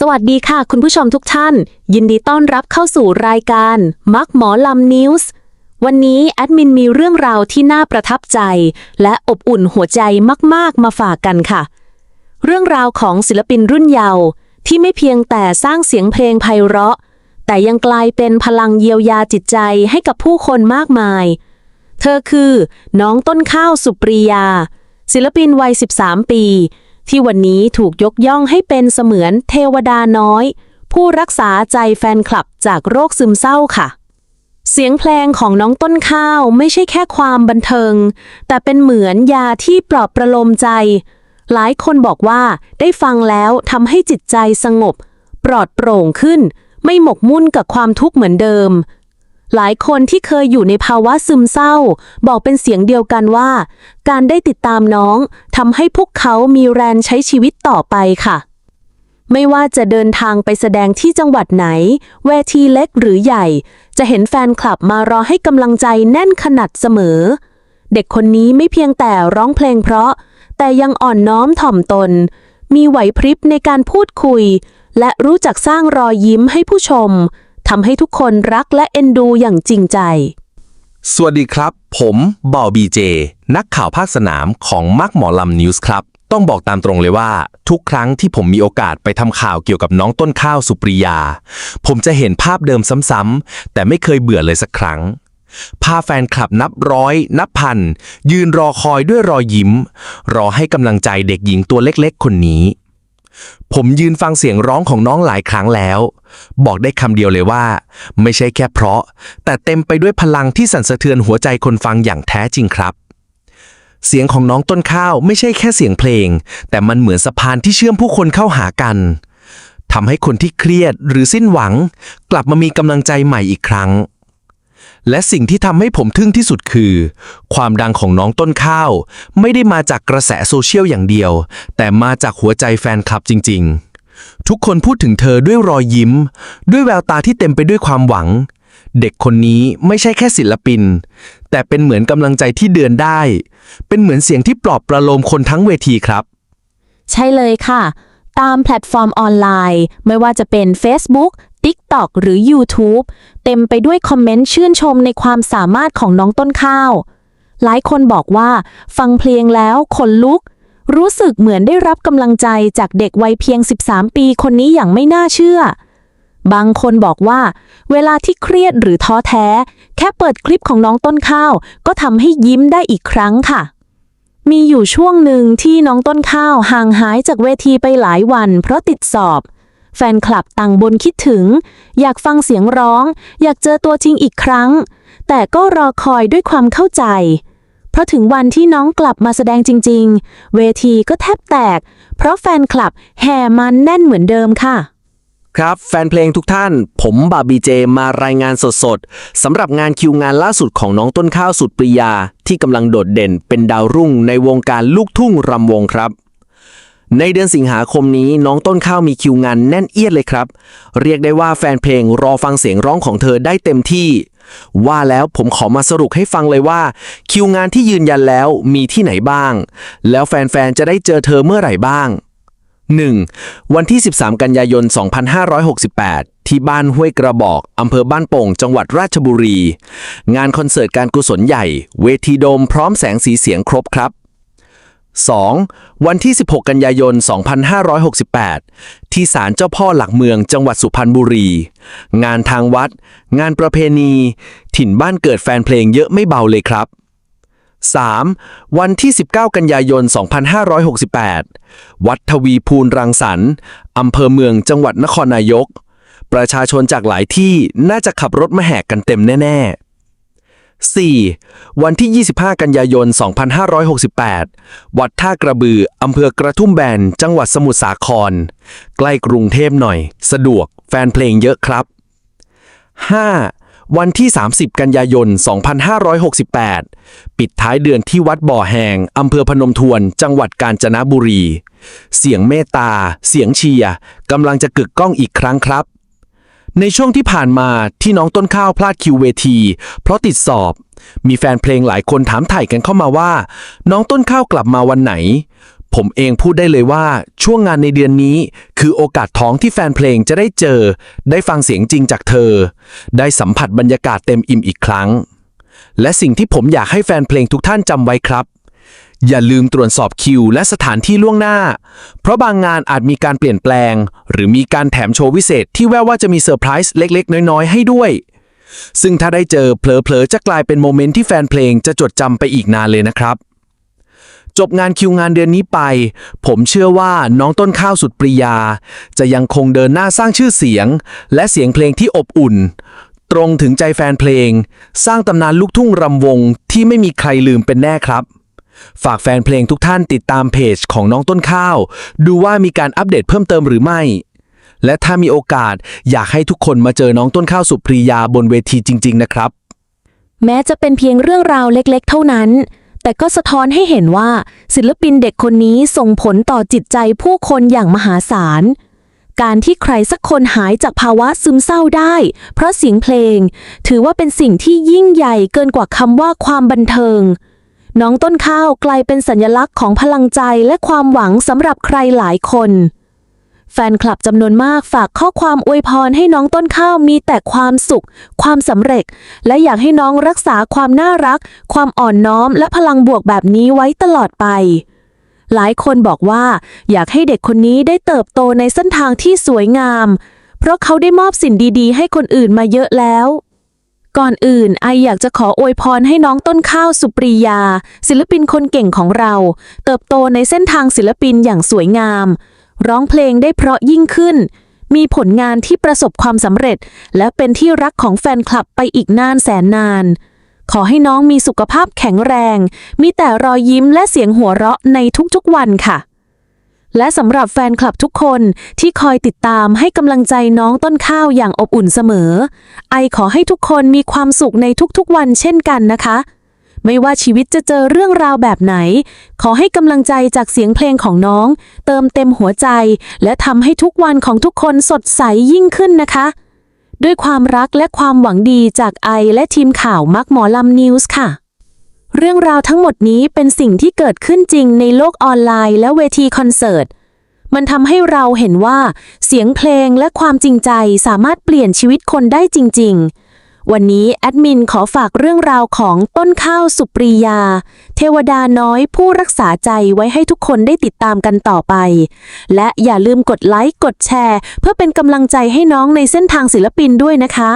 สวัสดีค่ะ คุณผู้ชมทุกท่าน ยินดีต้อนรับเข้าสู่รายการมักหมอลำนิวส์วันนี้แอดมินมีเรื่องราวที่น่าประทับใจ และอบอุ่นหัวใจมาก ๆ มาฝากกันค่ะ เรื่องราวของศิลปินรุ่นเยาว์ที่ไม่เพียงแต่สร้างเสียงเพลงไพเราะ แต่ยังกลายเป็นพลังเยียวยาจิตใจให้กับผู้คนมากมาย เธอคือน้องต้นข้าวสุปรียา ศิลปินวัย 13 ปี ที่วันนี้ถูกยกย่องให้เป็นเสมือนเทวดาน้อย ผู้รักษาใจแฟนคลับจากโรคซึมเศร้าค่ะ เสียงเพลงของน้องต้นข้าวไม่ใช่แค่ความบันเทิง แต่เป็นเหมือนยาที่ปลอบประโลมใจ หลายคนบอกว่าได้ฟังแล้วทำให้จิตใจสงบ ปลอดโปร่งขึ้น ไม่หมกมุ่นกับความทุกข์เหมือนเดิม หลายคนที่เคยอยู่ในภาวะซึมเศร้า บอกเป็นเสียงเดียวกันว่า การได้ติดตามน้องทำให้พวกเขามีแรงใช้ชีวิตต่อไปค่ะ ไม่ว่าจะเดินทางไปแสดงที่จังหวัดไหน เวทีเล็กหรือใหญ่ จะเห็นแฟนคลับมารอให้กำลังใจแน่นขนาดเสมอ เด็กคนนี้ไม่เพียงแต่ร้องเพลงเพราะ แต่ยังอ่อนน้อมถ่อมตน มีไหวพริบในการพูดคุย และรู้จักสร้างรอยยิ้มให้ผู้ชม ทำให้ทุกคนรักและเอ็นดูอย่างจริงใจ สวัสดีครับ ผมบอบีเจ นักข่าวภาคสนามของมักหมอลำนิวส์ครับ ต้องบอกตามตรงเลยว่า ทุกครั้งที่ผมมีโอกาสไปทำข่าวเกี่ยวกับน้องต้นข้าวสุปริยา ผมจะเห็นภาพเดิมซ้ำๆแต่ไม่เคยเบื่อเลยสักครั้งภาแฟนคลับนับร้อย นับพัน ยืนรอคอยด้วยรอยยิ้ม รอให้กำลังใจเด็กหญิงตัวเล็กๆ คนนี้ ผมยืนฟังเสียงร้องของน้องหลายครั้งแล้ว บอกได้คำเดียวเลยว่า ไม่ใช่แค่เพราะ แต่เต็มไปด้วยพลังที่สั่นสะเทือนหัวใจคนฟังอย่างแท้จริงครับ เสียงของน้องต้นข้าวไม่ใช่แค่เสียงเพลง แต่มันเหมือนสะพานที่เชื่อมผู้คนเข้าหากันทำให้คนที่เครียดหรือสิ้นหวัง กลับมามีกำลังใจใหม่อีกครั้ง และสิ่งที่ทำให้ผมทึ่งที่สุดคือ ความดังของน้องต้นข้าว ไม่ได้มาจากกระแสโซเชียลอย่างเดียว แต่มาจากหัวใจแฟนคลับจริง ๆ ทุกคนพูดถึงเธอด้วยรอยยิ้ม ด้วยแววตาที่เต็มไปด้วยความหวัง เด็กคนนี้ไม่ใช่แค่ศิลปิน แต่เป็นเหมือนกำลังใจที่เดินได้ เป็นเหมือนเสียงที่ปลอบประโลมคนทั้งเวทีครับ ใช่เลยค่ะ ตามแพลตฟอร์มออนไลน์ ไม่ว่าจะเป็น Facebook TikTok หรือ YouTube เต็มไปด้วยคอมเมนต์ชื่นชมในความสามารถของน้องต้นข้าว หลายคนบอกว่า ฟังเพลงแล้วขนลุก รู้สึกเหมือนได้รับกำลังใจจากเด็กวัยเพียง 13 ปีคนนี้อย่างไม่น่าเชื่อ บางคนบอกว่า เวลาที่เครียดหรือท้อแท้ แค่เปิดคลิปของน้องต้นข้าว ก็ทำให้ยิ้มได้อีกครั้งค่ะ มีอยู่ช่วงหนึ่งที่น้องต้นข้าวห่างหายจากเวทีไปหลายวันเพราะติดสอบ แฟนคลับต่างบนคิดถึง อยากฟังเสียงร้อง อยากเจอตัวจริงอีกครั้ง แต่ก็รอคอยด้วยความเข้าใจ เพราะถึงวันที่น้องกลับมาแสดงจริง ๆ เวทีก็แทบแตก เพราะแฟนคลับแห่มันแน่นเหมือนเดิมค่ะ ครับ แฟนเพลงทุกท่าน ผมบาบีเจมารายงานสดๆสำหรับงานคิวงานล่าสุดของน้องต้นข้าวสุดปริยา ที่กำลังโดดเด่นเป็นดาวรุ่งในวงการลูกทุ่งรำวงครับ ในเดือนสิงหาคมนี้น้องต้นข้าวมีคิวงานแน่นเอียดเลยครับ เรียกได้ว่าแฟนเพลงรอฟังเสียงร้องของเธอได้เต็มที่ ว่าแล้วผมขอมาสรุปให้ฟังเลยว่า คิวงานที่ยืนยันแล้วมีที่ไหนบ้าง แล้วแฟนๆจะได้เจอเธอเมื่อไหร่บ้าง 1. วันที่ 13 กันยายน 2568 ที่บ้านห้วยกระบอกอำเภอบ้านโป่ง จังหวัดราชบุรี งานคอนเสิร์ตการกุศลใหญ่ เวทีโดมพร้อมแสงสีเสียงครบครับ 2. วันที่ 16 กันยายน 2568 ที่ศาลเจ้าพ่อหลักเมืองจังหวัดสุพรรณบุรี งานทางวัด งานประเพณี ถิ่นบ้านเกิดแฟนเพลงเยอะไม่เบาเลยครับ 3. วันที่ 19 กันยายน 2568 วัดทวีภูลรังสรรค์อำเภอเมืองจังหวัดนครนายก ประชาชนจากหลายที่น่าจะขับรถมาแหกกันเต็มแน่ ๆ 4. วันที่ 25 กันยายน 2568 วัดท่ากระบือ อำเภอกระทุ่มแบน จังหวัดสมุทรสาคร ใกล้กรุงเทพหน่อย สะดวก แฟนเพลงเยอะครับ 5. วันที่ 30 กันยายน 2568 ปิดท้ายเดือนที่วัดบ่อแหงอำเภอพนมทวน จังหวัดกาญจนบุรี เสียงเมตตา เสียงเชียร์กำลังจะกึกก้องอีกครั้งครับ ในช่วงที่ผ่านมาที่น้องต้นข้าวพลาดคิวเวที เพราะติดสอบ มีแฟนเพลงหลายคนถามถ่ายกันเข้ามาว่า น้องต้นข้าวกลับมาวันไหน ผมเองพูดได้เลยว่าช่วงงานในเดือนนี้ คือโอกาสท้องที่แฟนเพลงจะได้เจอ ได้ฟังเสียงจริงจากเธอ ได้สัมผัสบรรยากาศเต็มอิ่มอีกครั้ง และสิ่งที่ผมอยากให้แฟนเพลงทุกท่านจำไว้ครับ อย่าลืมตรวจสอบคิว และสถานที่ล่วงหน้า เพราะบางงานอาจมีการเปลี่ยนแปลง หรือมีการแถมโชว์วิเศษที่แววว่าจะมีเซอร์ไพรส์เล็ก ๆ น้อย ๆ ให้ด้วย ซึ่งถ้าได้เจอเผลอๆจะกลายเป็นโมเมนต์ที่แฟนเพลงจะจดจำไปอีกนานเลยนะครับ จบงานคิวงานเดือนนี้ไป ผมเชื่อว่าน้องต้นข้าวสุดปริยา จะยังคงเดินหน้าสร้างชื่อเสียง และเสียงเพลงที่อบอุ่น ตรงถึงใจแฟนเพลง สร้างตำนานลูกทุ่งรำวงที่ไม่มีใครลืมเป็นแน่ครับ ฝากแฟนเพลงทุกท่านติดตามเพจของน้องต้นข้าว ดูว่ามีการอัปเดตเพิ่มเติมหรือไม่ และถ้ามีโอกาสอยากให้ทุกคนมาเจอน้องต้นข้าวสุปรียาบนเวทีจริง ๆ นะครับ แม้จะเป็นเพียงเรื่องราวเล็กๆ เท่านั้น แต่ก็สะท้อนให้เห็นว่า ศิลปินเด็กคนนี้ส่งผลต่อจิตใจผู้คนอย่างมหาศาล การที่ใครสักคนหายจากภาวะซึมเศร้าได้ เพราะเสียงเพลง ถือว่าเป็นสิ่งที่ยิ่งใหญ่เกินกว่าคำว่าความบันเทิง น้องต้นข้าวกลายเป็นสัญลักษณ์ของพลังใจและความหวังสำหรับใครหลายคน แฟนคลับจำนวนมากฝากข้อความอวยพรให้น้องต้นข้าวมีแต่ความสุข ความสำเร็จ และอยากให้น้องรักษาความน่ารัก ความอ่อนน้อมและพลังบวกแบบนี้ไว้ตลอดไป หลายคนบอกว่า อยากให้เด็กคนนี้ได้เติบโตในเส้นทางที่สวยงาม เพราะเขาได้มอบสิ่งดีๆ ให้คนอื่นมาเยอะแล้วก่อนอื่นไออยากจะขออวยพรให้น้องต้นข้าวสุปรียา ศิลปินคนเก่งของเรา เติบโตในเส้นทางศิลปินอย่างสวยงาม ร้องเพลงได้เพราะยิ่งขึ้น มีผลงานที่ประสบความสำเร็จ และเป็นที่รักของแฟนคลับไปอีกนานแสนนาน ขอให้น้องมีสุขภาพแข็งแรง มีแต่รอยยิ้มและเสียงหัวเราะในทุกๆวันค่ะ และสำหรับแฟนคลับทุกคนที่คอยติดตามให้กำลังใจน้องต้นข้าวอย่างอบอุ่นเสมอ ไอขอให้ทุกคนมีความสุขในทุกๆวันเช่นกันนะคะ ไม่ว่าชีวิตจะเจอเรื่องราวแบบไหน ขอให้กำลังใจจากเสียงเพลงของน้อง เติมเต็มหัวใจ และทำให้ทุกวันของทุกคนสดใสยิ่งขึ้นนะคะ ด้วยความรักและความหวังดีจากไอและทีมข่าวมักหมอลำนิวส์ค่ะ เรื่องราวทั้งหมดนี้เป็นสิ่งที่เกิดขึ้นจริงในโลกออนไลน์และเวทีคอนเสิร์ตมันทำให้เราเห็นว่า เสียงเพลงและความจริงใจสามารถเปลี่ยนชีวิตคนได้จริง ๆ วันนี้แอดมินขอฝากเรื่องราวของต้นข้าวสุปรียา เทวดาน้อยผู้รักษาใจไว้ให้ทุกคนได้ติดตามกันต่อไป และอย่าลืมกดไลค์กดแชร์ เพื่อเป็นกำลังใจให้น้องในเส้นทางศิลปินด้วยนะคะ